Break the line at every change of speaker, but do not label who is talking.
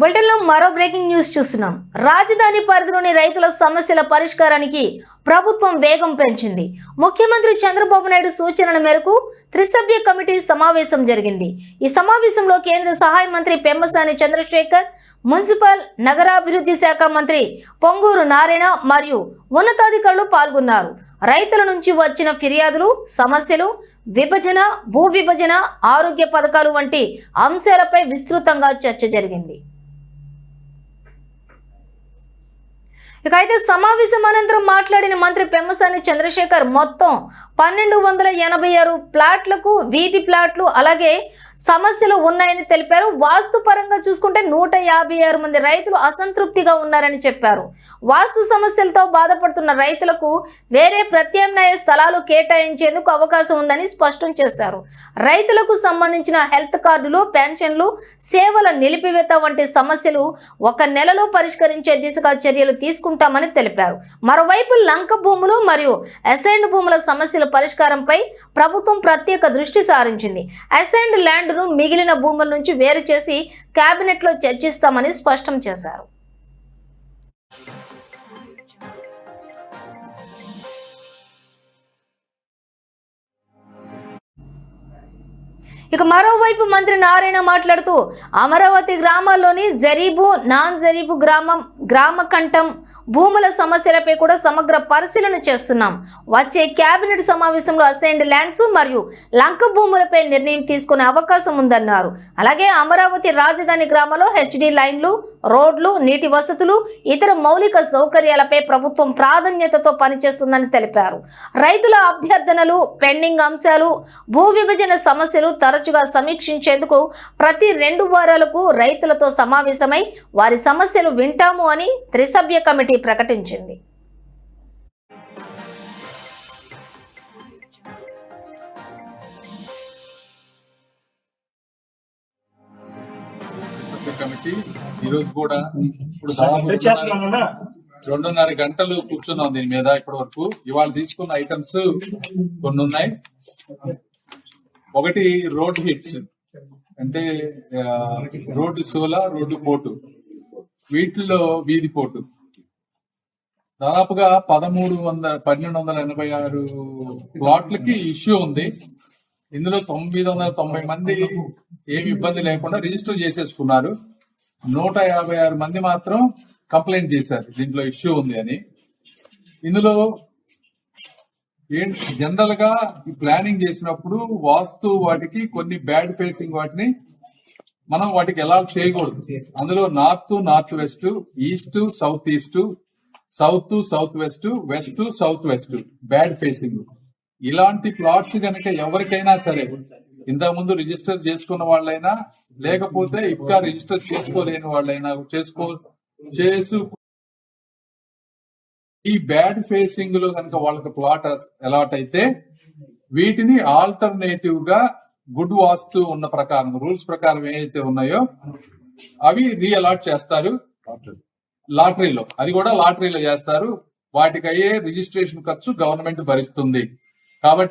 బులెటిన్లో మరో breaking news చూస్తున్నాం. రాజధాని పరిధిలోని రైతుల సమస్యల పరిష్కారానికి ప్రభుత్వం వేగం పెంచింది. ముఖ్యమంత్రి చంద్రబాబు నాయుడు సూచనల మేరకు త్రిసభ్య కమిటీ సమావేశం జరిగింది. ఈ సమావేశంలో కేంద్ర సహాయ మంత్రి పెమ్మసాని చంద్రశేఖర్ మున్సిపల్ నగరాభివృద్ధి శాఖ మంత్రి పొంగూరు నారాయణ మరియు ఉన్నతాధికారులు పాల్గొన్నారు. రైతుల నుంచి వచ్చిన ఫిర్యాదులు సమస్యలు విభజన భూ విభజన ఆరోగ్య పథకాలు వంటి అంశాలపై విస్తృతంగా చర్చ జరిగింది. ఇక అయితే సమావేశం అనంతరం మాట్లాడిన మంత్రి పెమ్మసాని చంద్రశేఖర్ మొత్తం పన్నెండు వందల ఎనభై ఆరు ప్లాట్లకు వీధి ప్లాట్లు అలాగే సమస్యలు ఉన్నాయని తెలిపారు. వాస్తు పరంగా చూసుకుంటే నూట యాభై ఆరు మంది రైతులు అసంతృప్తిగా ఉన్నారని చెప్పారు. వాస్తు సమస్యలతో బాధపడుతున్న రైతులకు వేరే ప్రత్యామ్నాయ స్థలాలు కేటాయించేందుకు అవకాశం ఉందని స్పష్టం చేశారు. రైతులకు సంబంధించిన హెల్త్ కార్డులు పెన్షన్లు సేవల నిలిపివేత వంటి సమస్యలు ఒక నెలలో పరిష్కరించే దిశగా చర్యలు తీసుకుంటామని తెలిపారు. మరోవైపు లంక భూములు మరియు అసైన్డ్ భూముల సమస్యల పరిష్కారంపై ప్రభుత్వం ప్రత్యేక దృష్టి సారించింది. అసైన్డ్ ల్యాండ్ను మిగిలిన భూముల నుంచి వేరు చేసి కేబినెట్లో చర్చిస్తామని స్పష్టం చేశారు. ఇక మరోవైపు మంత్రి నారాయణ మాట్లాడుతూ అమరావతి గ్రామాల్లోని జరీబు నాన్ జరీబు గ్రామం గ్రామ కంఠం భూముల సమస్యలపై కూడా సమగ్ర పరిశీలన చేస్తున్నాం. వచ్చే కేబినెట్ సమావేశంలో అసైన్డ్ ల్యాండ్స్ మరియు లంక భూములపై నిర్ణయం తీసుకునే అవకాశం ఉందన్నారు. అలాగే అమరావతి రాజధాని గ్రామంలో హెచ్డి లైన్లు రోడ్లు నీటి వసతులు ఇతర మౌలిక సౌకర్యాలపై ప్రభుత్వం ప్రాధాన్యతతో పనిచేస్తుందని తెలిపారు. రైతుల అభ్యర్థనలు పెండింగ్ అంశాలు భూ విభజన సమస్యలు తరచుగా సమీక్షించేందుకు ప్రతి రెండు వారాలకు రైతులతో సమావేశమై వారి సమస్యలు వింటాము అని త్రిసభ్య కమిటీ ప్రకటించింది.
సభ్య కమిటీ ఈ రోజు కూడా ఇప్పుడు దాదాపు రెండున్నర- రెండున్నర గంటలు కూర్చున్నాం దీని మీద ఇప్పటి వరకు. ఇవాళ తీసుకున్న ఐటమ్స్ కొన్ని ఉన్నాయి. ఒకటి రోడ్ హిట్స్. అంటే రోడ్డు సోల రోడ్డు పోటు. వీటిల్లో వీధి పోటు. దాదాపుగా పదమూడు వందల పన్నెండు వందల ఎనభై ఆరు ప్లాట్లకి ఇష్యూ ఉంది. ఇందులో తొమ్మిది వందల తొంభై మంది ఏమి ఇబ్బంది లేకుండా రిజిస్టర్ చేసేసుకున్నారు. నూట యాభై ఆరు మంది మాత్రం కంప్లైంట్ చేశారు. దీంట్లో ఇష్యూ ఉంది అని. ఇందులో జనరల్గా ఈ ప్లానింగ్ చేసినప్పుడు వాస్తు వాటికి కొన్ని బ్యాడ్ ఫేసింగ్ వాటిని మనం వాటికి ఎలా చేయకూడదు. అందులో north north west east south east south south west west south west bad facing ఇలాంటి ప్లాట్స్ కనుక ఎవరికైనా సరే ఇంతకు ముందు రిజిస్టర్ చేసుకున్న వాళ్ళైనా లేకపోతే ఇంకా రిజిస్టర్ చేసుకోలేని వాళ్ళైనా చేసుకో చేసు ఈ బ్యాడ్ ఫేసింగ్లో కనుక వాళ్ళకి ప్లాట్ అలాట్ అయితే వీటిని ఆల్టర్నేటివ్గా గుడ్ వాస్తు ఉన్న ప్రకారం రూల్స్ ప్రకారం ఏవైతే ఉన్నాయో అవి రీఅలాట్ చేస్తారు. లాటరీలో. అది కూడా లాటరీలో చేస్తారు. వాటికి అయ్యే రిజిస్ట్రేషన్ ఖర్చు గవర్నమెంట్ భరిస్తుంది. కాబట్టి